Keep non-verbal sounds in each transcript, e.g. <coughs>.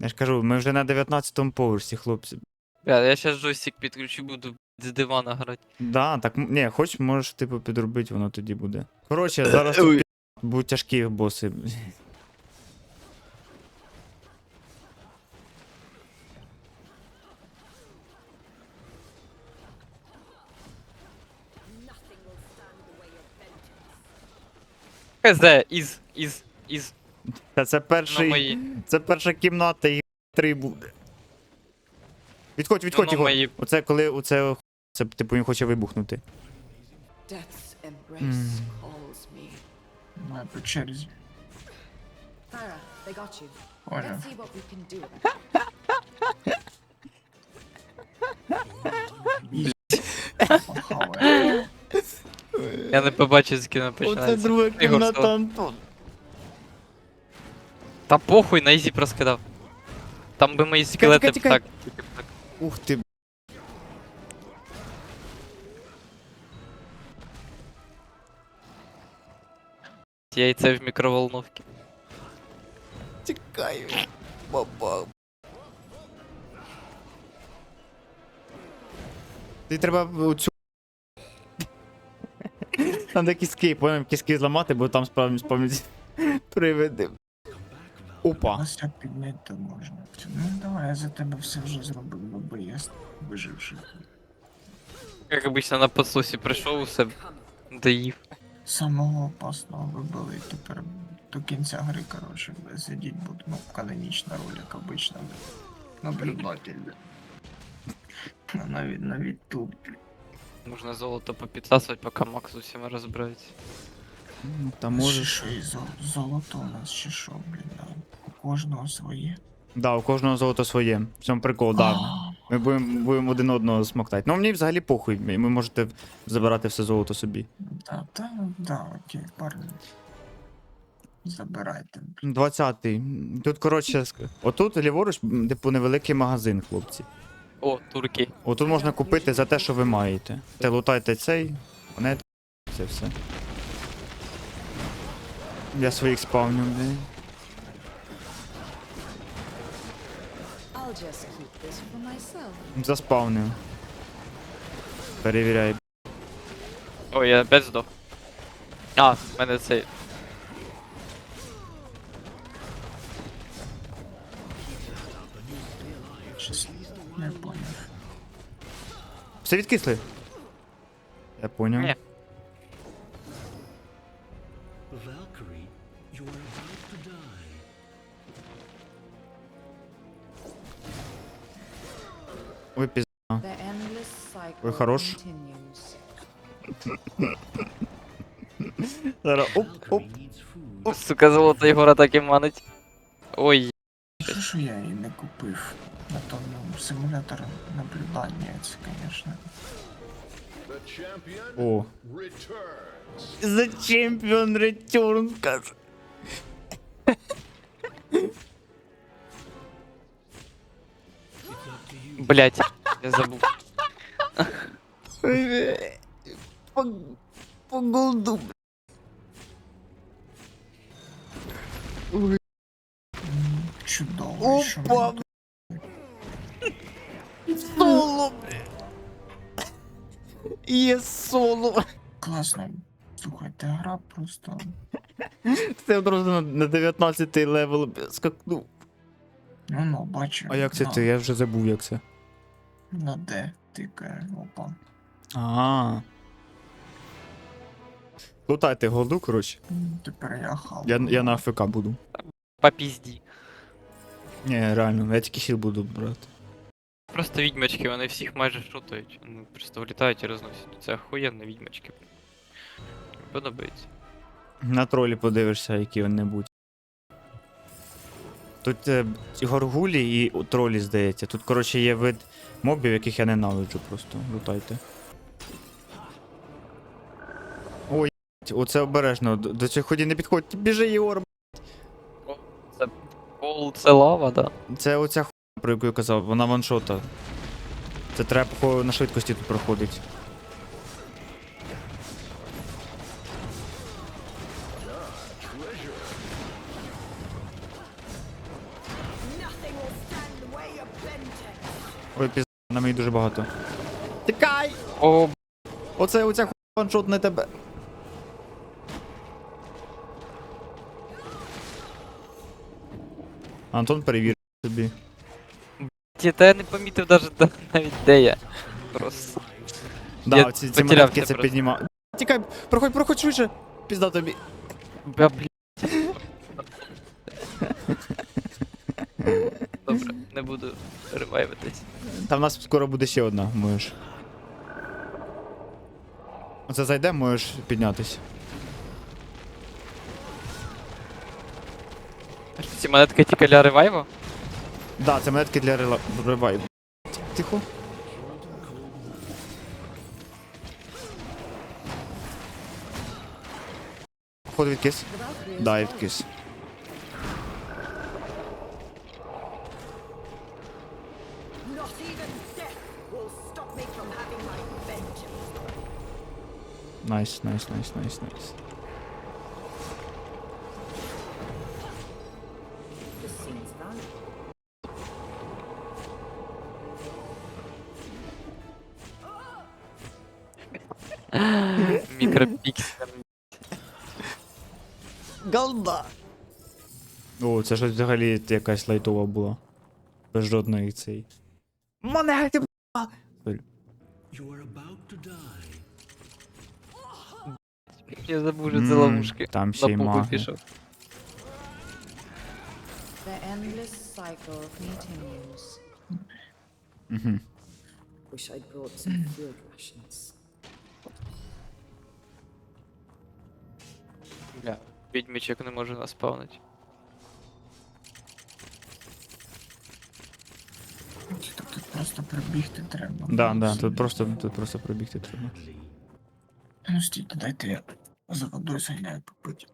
Я ж кажу, ми вже на 19-му поверсі, хлопці. Бля, я щас джойстик підключу, буду з дивана грати. Да, так, ні, хоч можеш, типу, підробити, воно тоді буде. Коротше, <coughs> зараз тут пі- будуть тяжкі боси. ХЗ, із, із, із, Та це перший. мої. Це перша кімната і три буде. Відходь, відходь Ну, його. мої. Оце коли оце. Це типу він хоче вибухнути. Death's embrace calls me. Давай по черзі. Farah, they got you. Понял. Let's see what we can do about Я не побачив, з ким починається. друга Ігор, що? Антон. Та похуй, на ізі проскидав. Там би мої скелети б так. б так. Ух ти. б- Яйце в мікроволновці. Тікаю. Баба. Ти треба оцю. Там де кіски, поняв, кіски зламати, бо там справді спавнять привиди. Опа. Ось підняти можна. Ну давай, я за тебе все вже зробив, бо я виживши. Як обично на подсосі прийшов у себе. Доїв. Самого опасного вибили і тепер до кінця гри, коротше, сидіть буду. Ну, канонічна роль, як обично. Наблюдатель. Ну, Навіть навіть тут. Можна золото попідсасувати, поки Макс з усіма розбирається. Ну, Та Ще що і зо- золото у нас ще що, блін, да. У кожного своє. Да, у кожного золото своє. В цьому прикол, да. Ми будемо будем один одного смоктати. Ну мені взагалі похуй, ви можете забирати все золото собі. Да, та, да, окей, парні. Забирайте. 20-й. Тут, коротше, отут ліворуч, типу, невеликий магазин, хлопці. О, турки. Отут можна купити за те, що ви маєте. Те лутайте цей, монет, це все. Я своїх спавню, блін. Заспавнив. Перевіряй. Ой, я опять здох. А, в мене цей. Щас не поняв. Все відкисли? Я поняв. Ні. Ой, піз... The endless cycle Ой, хорош. continues. Зараз, оп, оп. Valkyrie needs food. Сука, золото Єгора так і манить. Ой, Що ж я її не купив на тому симуляторі наблюдання, це, звісно. О. The champion return, каже. Блять, я забув. По, по голду. Чудово. Опа! Соло, бля. Є соло. Класно. Слухайте, гра просто. Це одразу на, на 19 левел скакнув. Ну ну, бачу. А як це ти? Я вже забув, як це. На Д тикає, опа. А. Лутайте голду, коротше. Тепер я хал. Я, я на АФК буду. По пізді. Ні, реально, я тільки хіл буду брати. Просто відьмачки, вони всіх майже шутають. Ну, просто влітають і розносять. Це охуєнно відьмачки. Подобається. На тролі подивишся, які вони будуть. Тут е, горгулі і тролі, здається. Тут, коротше, є вид мобів, яких я ненавиджу просто. Лутайте. Ой, оце обережно. До, до цих ході не підходь. Біжи, Єгор. Це пол, це лава, да. Це оця хуйня, про яку я казав, вона ваншота. Це треба походу, на швидкості тут проходить. Ой, пізда, на мені дуже багато. Тікай! О, Оце оця ху ваншот не тебе. Антон перевір собі. ті, та я не помітив даже де- навіть де я. Просто. Да, Я ці потерявся монетки це просто. піднімав. Тікай, проходь, проходь швидше. Пізда тобі. Бля, не буду ревайвитись. Та в нас скоро буде ще одна, можеш. Оце зайде, можеш піднятись. Ці монетки тільки для ревайву? Да, це монетки для рела- ревайву. Тихо. Походу відкис. Да, відкис. Найс, найс, найс, найс, найс. This seems valuable. Мікропіксель. Голда. О, це ж взагалі якась лайтова була. Без жодної цей. Монети, You are about to die. Я забув, що це М, ловушки. Там ще й На пугу маги. пішов. The endless cycle continues. Угу. Wish I'd brought some food rations. Бля, відьмічок не може наспавнити. Так тут просто пробігти треба. Да, да, тут просто, тут просто пробігти треба. Ну стійте, дайте я за водою зайняю попити.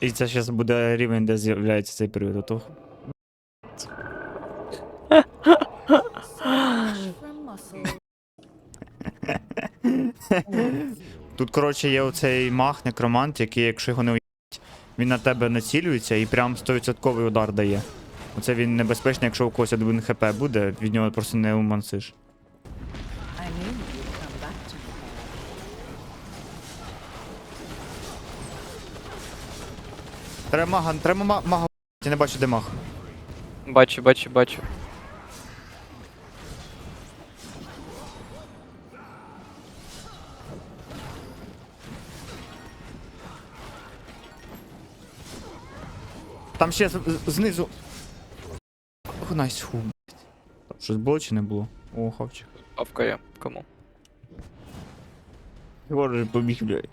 І це зараз буде рівень, де з'являється цей період. а То From muscle. Тут, коротше, є оцей мах, некромант, який, якщо його не уїть, він на тебе націлюється і прям 100% удар дає. Оце він небезпечний, якщо у когось один хп буде, від нього просто не умансиш. Треба мага, треба ма- мага. Я не бачу, де маг. Бачу, бачу, бачу. Там ще з- з- знизу. Ох, найс, фу. блядь. Там щось було чи не було? О, хавчик. Авкає. Кому? Вороже побіг, блядь.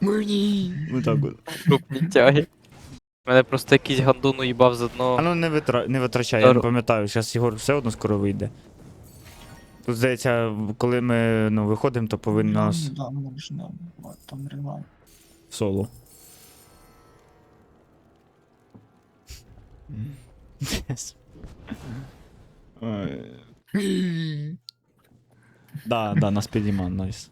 Мені. Ну так от. Крупні тяги. Мене просто якийсь гандун уїбав з А ну не, витра... не витрачай, я не пам'ятаю, зараз Єгор все одно скоро вийде. Тут, здається, коли ми ну, виходимо, то повинен нас Да. От, там в соло. <laughs> Да, да, нас підійман, найс.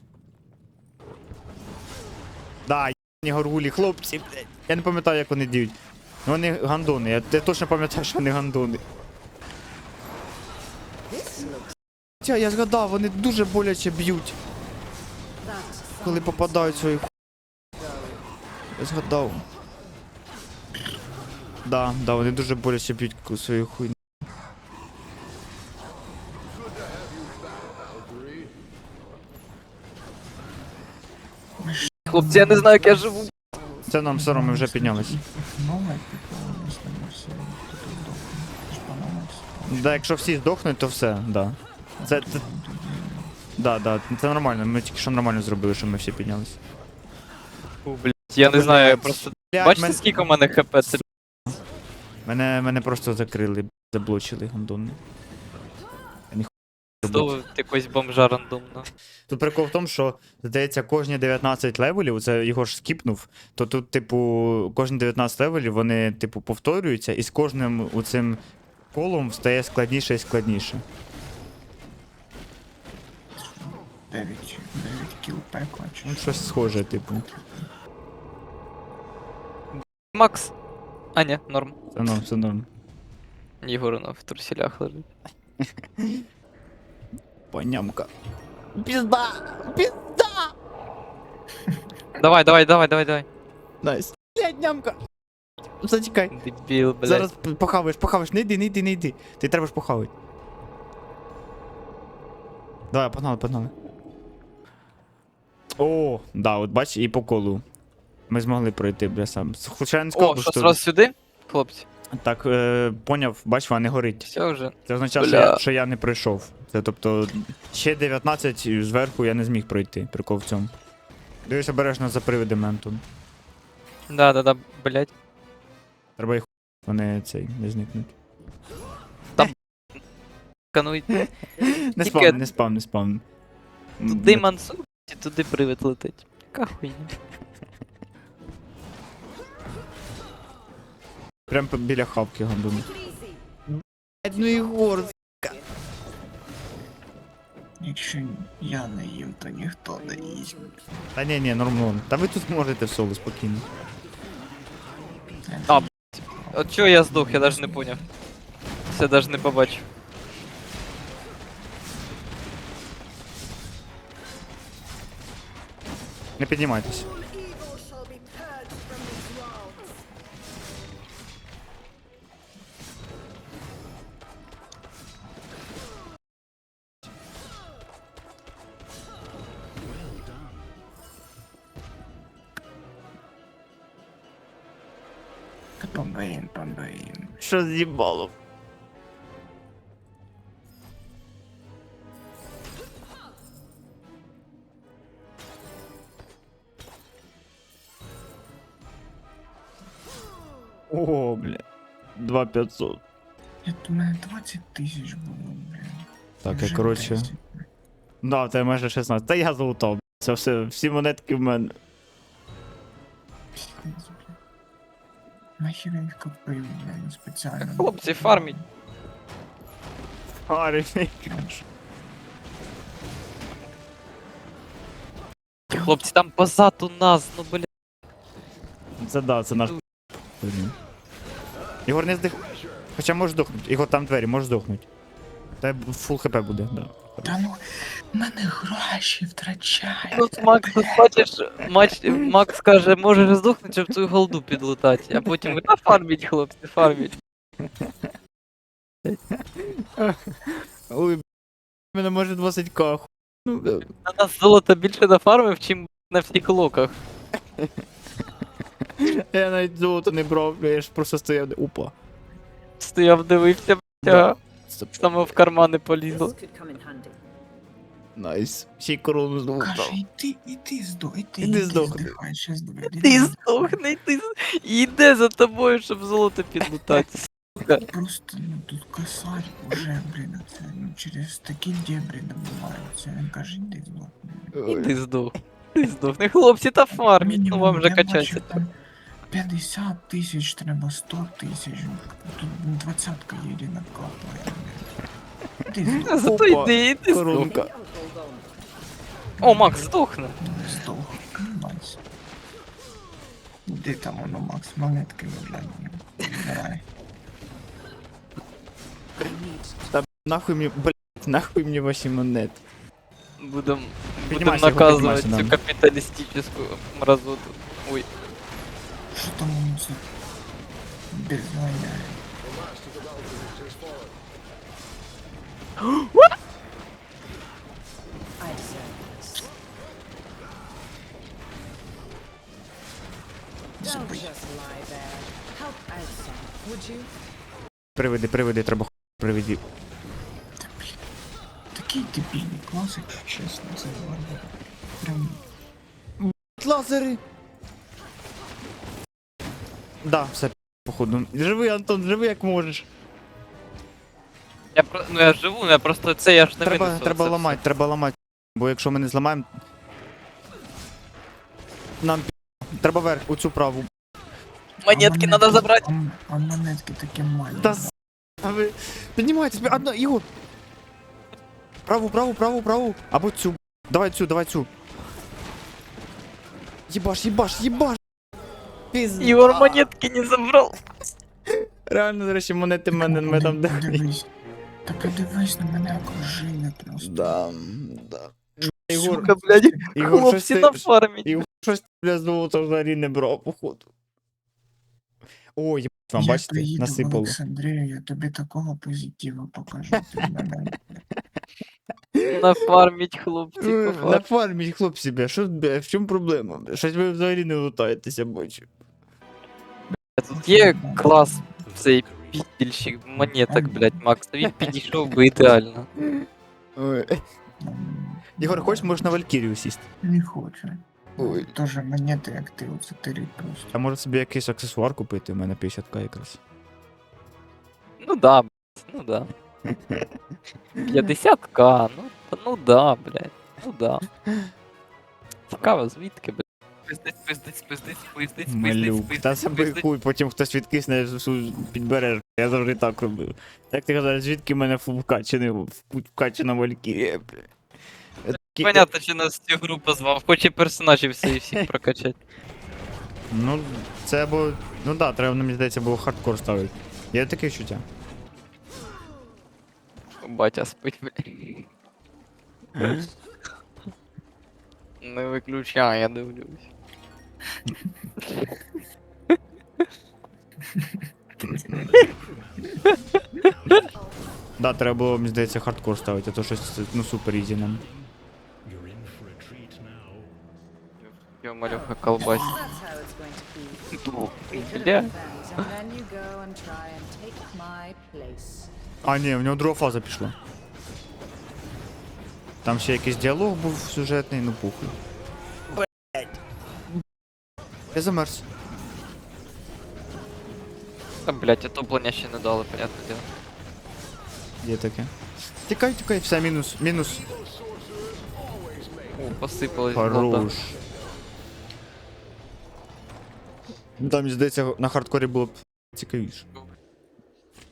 Да, горгулі, хлопці, блядь. Я не пам'ятаю, як вони діють. Ну вони гандони, я, точно пам'ятаю, що вони гандони. Тя, я згадав, вони дуже боляче б'ють, коли попадають ху... Я згадав. Да, да, вони дуже боляче б'ють свою хуйню. Хлопці, я не знаю, як я живу. Це нам все одно, ми вже піднялись. Да, якщо всі здохнуть, то все, да. Це, це, да, да, це нормально, ми тільки що нормально зробили, що ми всі піднялись. Фу, блядь, я не знаю, я просто. Блядь, Бачите, мен- скільки у мене хп? Це Мене, мене просто закрили, б**, заблочили гандони. Знову якось бомжа рандомно. Тут прикол в тому, що, здається, кожні 19 левелів, це його ж скіпнув, то тут, типу, кожні 19 левелів вони, типу, повторюються, і з кожним оцим колом стає складніше і складніше. 9, 9 кіл пекла чи Ну, щось схоже, типу. Макс. А, ні, норм. Це норм, це норм. Ігор в труселях лежить. <laughs> Понямка. Пізда! Пізда! Давай, давай, давай, давай, давай. Найс. Блядь, нямка. Зачекай. Дебіл, блядь. Зараз похаваєш, похаваєш. Не йди, не йди, не йди. Ти треба ж похавати. Давай, погнали, погнали. О, да, от бач, і по колу. Ми змогли пройти, бля, сам. Хоча я не сказав, О, що що... сразу сюди? Хлопці, Так, е, поняв, бач, вона не горить. все вже. Це означає, що Бля. я, що я не пройшов. Це тобто, ще 19 зверху я не зміг пройти. Прикол в цьому. Дивись обережно за привидами, Антон. Да, да, да, блядь. Треба їх вони цей не зникнуть. Кануй. <laughs> Не Тільки- спам, не спам, не спам. Туди мансу, туди привид летить. Яка хуйня. Прям по- біля хавки гандуни. Easy. Ну Ігор, Якщо я не їм, то ніхто не їсть. Та ні, ні, нормально. Та ви тут можете в соло спокійно. А, От чого я здох, я даже не поняв. Все даже не побачив. Не піднімайтесь. Що з'їбало? О, бля. 2500. Я у мене 20 тисяч було, блін. Так, я коротше. 10. Да, це майже 16. Та я залутав. бля. Це все, всі монетки в мене. Нахер я їх купив, блін, спеціально. Хлопці, фарміть. Арі, Хлопці, там позаду нас, ну бля. Це да, це наш. Ігор не здих. Хоча може здохнути. Ігор там двері, може здохнути. Та фул хп буде, да. Та ну, в мене гроші втрачають. Тут Макс, тут бачиш, матч, Макс каже, можеш здохнути, щоб цю голду підлутати. А потім ви та фарміть, хлопці, фарміть. Ой, мене може 20к. Ну, На нас золота більше нафармив, чим на всіх локах. я навіть золото не брав, я ж просто стояв. Опа. Стояв, дивився, Да. бля. Саме в кармани полізло. Найс. Ще й корону знову Каже, брав. іди, іди здох, іди, Іди іди здохни. здихай, щас. Ти здохни, ти з- йде за тобою, щоб золото підлутати. Просто, ну, тут косарь уже, блін, це, ну, через такі дебрі добиваються. Він каже, іди здохни. Іди здох. Ти здохни, хлопці, та фарміть, ну вам вже я там 50 тисяч треба, 100 тисяч. Тут двадцятка єлі накапає. блін. Іди здох, Зато Опа, йди, іди здох. Коронка. Hold on. О, Макс, здохне. здох. Найс. Де там воно, Макс, монетки виглядає. Давай. Та нахуй мені, блядь, нахуй мені ваші монети. Будем, будем Піднімайся, Ігор, наказувати піднімайся, цю да. капіталістичну мразоту. Ой, Що там outside, would you? Приведи, приведи, треба приведи. Та, блін. Такий дебільний клас, якщо чесно, це. Прям Лазери! Да, все, походу. Живи, Антон, живи як можеш. я про ну я живу, ну я просто це я ж не Треба, винесу. треба це ламати, треба ламати. Бо якщо ми не зламаємо. Нам пі- треба вверх, у цю праву. все. Монетки треба забрати. А, а монетки такі маленькі. Та с- А ви піднімайтесь, одна, Ігор. Праву, праву, праву, праву. Або цю. Давай цю, давай цю. Єбаш, єбаш, єбаш. Пізда. Ігор монетки не забрав. Реально, до речі, монети в мене ми там. Подивись. Та подивись на мене окружили просто. Да, да. Ігор, Сука, блядь, Ігор, щось хлопці ти, нафарміть. Ігор, щось бля, золото взагалі не брав, походу. О, єбать вам, бачите, приїду в насипало. Олександрію, я тобі такого позитиву покажу. Ти мене Нафарміть, хлопці, Е, хлопці, бля, що, бля, в чому проблема? бля? Щось ви взагалі не лутаєтеся, бачу. Тут є клас цей підільщик монеток, блядь, Макс, то він підійшов би ідеально. Ой. м, Ігор, хочеш, можеш на Валькірію сісти? Не хочу. Ой. Тоже монети, як ти оце тирить просто. А може собі якийсь аксесуар купити, у мене 50к якраз. Ну да, блядь, ну да. 50к, ну, та ну да, блядь, ну да. Цікаво, звідки, блядь. Пиздець, пиздець, пиздець, пиздець, Малюк. Та себе хуй, потім хтось відкисне підбереш. Я завжди так робив. Як ти казав, звідки мене фу вкачаний, Валькірія. Понятно, що нас цю гру позвав, хоче персонажів всі всіх прокачати. Ну, це або. Ну да, треба, мені здається, було хардкор ставити. Є таке відчуття. Батя спить, блядь. Не виключай, я дивлюсь. Да, треба було, мені здається, хардкор ставити, а то щось ну супер ізі нам. You're in for a treat now. Йо, малюха колбась. That's how it's going to be. Ту, We could Бля. have been and then you go and try and take my place. А, ні, в нього друга фаза пішла. Там ще якийсь діалог був сюжетний, ну пухуй. Блять. Я замерз. Та, блядь, отоплення ще не дали, понятне діло. Є таке. Тікай, тікай, все, мінус, мінус. О, посипались. Хорош. Ну, Там, мені здається, на хардкорі було б цікавіше.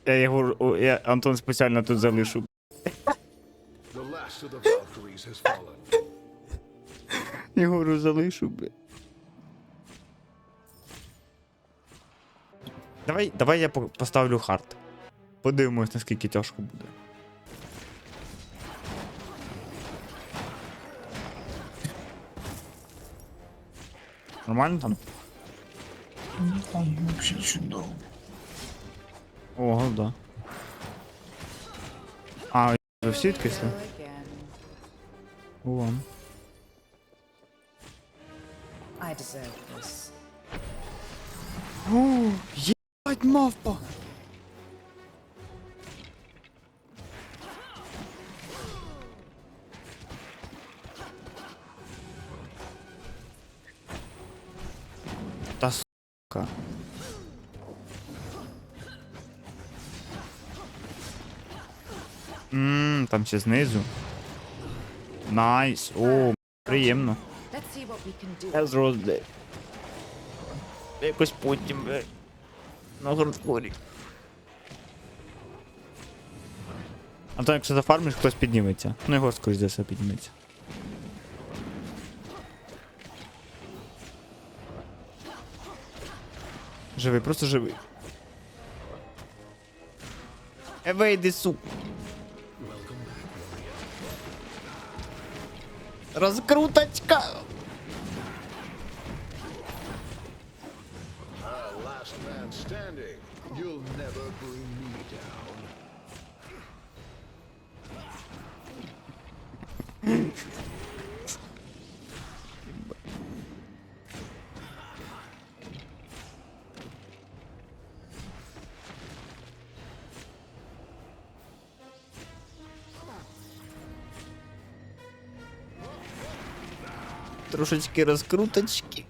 Я його, о, я Антон спеціально тут залишу. The last of the Valkyries has fallen. Єгору залишу, бля. Давай, давай я поставлю хард. Подивимось, наскільки тяжко буде. Нормально там? Ну, Там вообще чудово. Ого, да. А, ви всі відкисли? Go again. О. I deserve this. О, єбать мавпа! Та сука. Ммм, там ще знизу. Найс. О, приємно. Can do. Я зрос, блядь. Якось потім, блядь. На хардкорі. А то якщо зафармиш, хтось підніметься. Ну його скоріш за все підніметься. Живий, просто живий. Е, вийди, сука. Розкруточка! Ah, last man standing. You'll never bring me down. Трошечки розкруточки.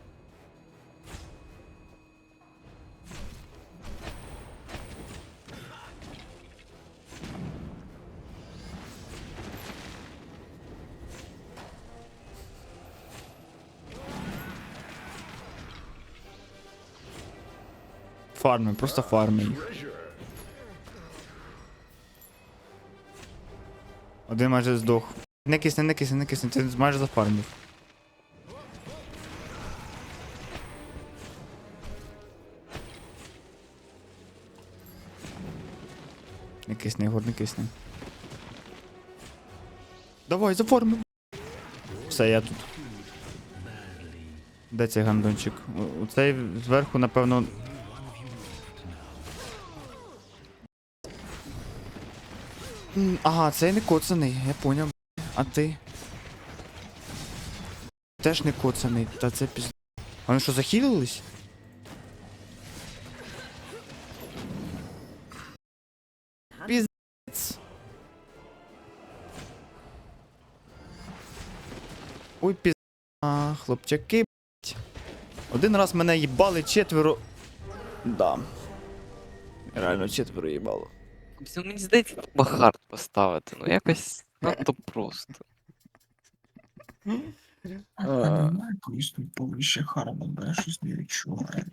Фарми, просто фарми їх. Один майже здох. Не кисне, не кисне, не кисне, ти майже зафармив. Не кисни, Ігор, не. Давай, заформи. Все, я тут. Де цей гандончик? У- Цей зверху, напевно. Ага, цей не коцаний, я поняв. А ти? Теж не коцаний, та це піз... Вони що, захилились? Ой, піз... А, хлопчаки. Один раз мене їбали четверо. Да. Реально четверо їбало. Ну, Мені здається, треба хард поставити, ну якось надто просто. А немає тут повище харма, бо я щось не відчуваю.